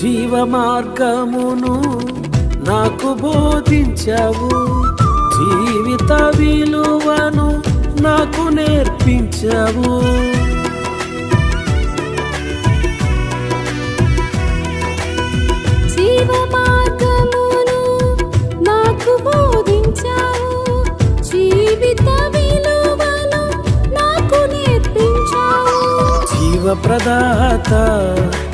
జీవ మార్గమును నాకు బోధించావు. జీవిత విలువను నాకు నేర్పించావు. జీవ మార్గమును నాకు బోధించావు. జీవిత విలువను నాకు నేర్పించావు. జీవ ప్రదాత